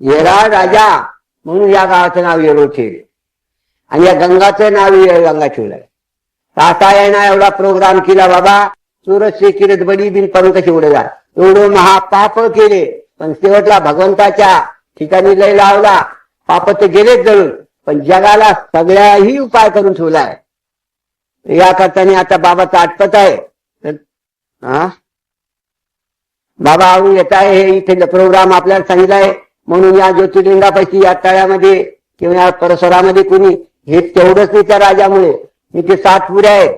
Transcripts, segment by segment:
येरा राजा म्हणून या गावाचं नाव येरो ठेवले. आणि या गंगाचं नाव येळ गंगा ठेवलंय. ताता एवढा प्रोग्राम केला बाबा. सुरत किरत बडी बिन पंख शिवडला एवढं महापाप केले. पण शेवटला भगवंताच्या ठिकाणी लय लावला. पाप तर गेलेच जळून पण जगाला सगळ्याही उपाय करून ठेवलाय या करताना आता बाबाचं आटपत आहे. हा? बाबा येत आहे. हे इथे प्रोग्राम आपल्याला सांगितलाय. म्हणून या ज्योतिर्लिंगापैकी या तळ्यामध्ये किंवा या परिसरामध्ये कुणी हे तेवढंच नाही त्या राजामुळे. इथे सात पुऱ्या आहेत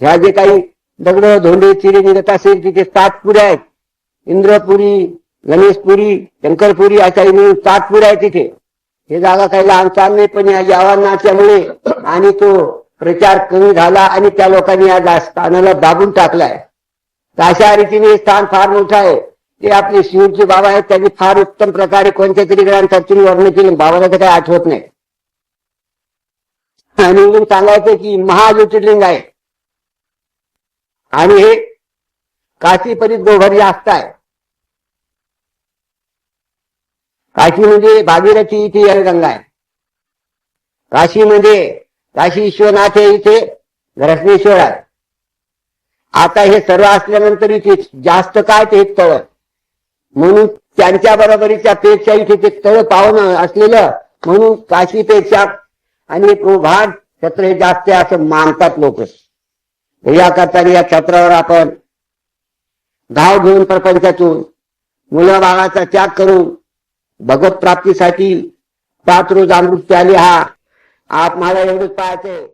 ह्या जे काही दगड धोंडे चिरे निघत असेल तिथे सात पुऱ्या आहेत. इंद्रपुरी गणेशपुरी शंकरपुरी अशा मिळून सात पुऱ्या आहेत तिथे. हे जागा काही लहान चाल नाही पण या आव्हानाच्यामुळे आणि तो प्रचार कमी झाला आणि त्या लोकांनी या स्थानाला दाबून टाकलाय. तर अशा रीतीने हे स्थान फार मोठं आहे. ते आपले शिवचे बाबा आहेत त्यांनी फार उत्तम प्रकारे कोणत्या तरी ग्रंथातून वर्णन केलं. बाबाला तर काही आठवत नाही. आणि म्हणून सांगायचं की महाज्योतिर्लिंग आहे. आणि हे काशी परीत गोभर जास्त आहे. काशी म्हणजे भागीरथी इथे गंगा आहे. काशीमध्ये काशी म्हणजे विश्वनाथ हे इथे घरसनेश्वर आहे. आता हे सर्व असल्यानंतर इथे जास्त काय ते तळ म्हणून त्यांच्या बरोबरीच्या पेक्षा इथे ते तळ पावणं असलेलं म्हणून काशीपेक्षा आणि प्रभाग छत्र हे जास्त असं मानतात लोक. याकरता या छत्रावर आपण धाव घेऊन प्रपंचातून मुलं बाळाचा त्याग करून भगवत प्राप्तीसाठी पाच रोज अमृत हा. आप मला एवढंच पाहायचंय.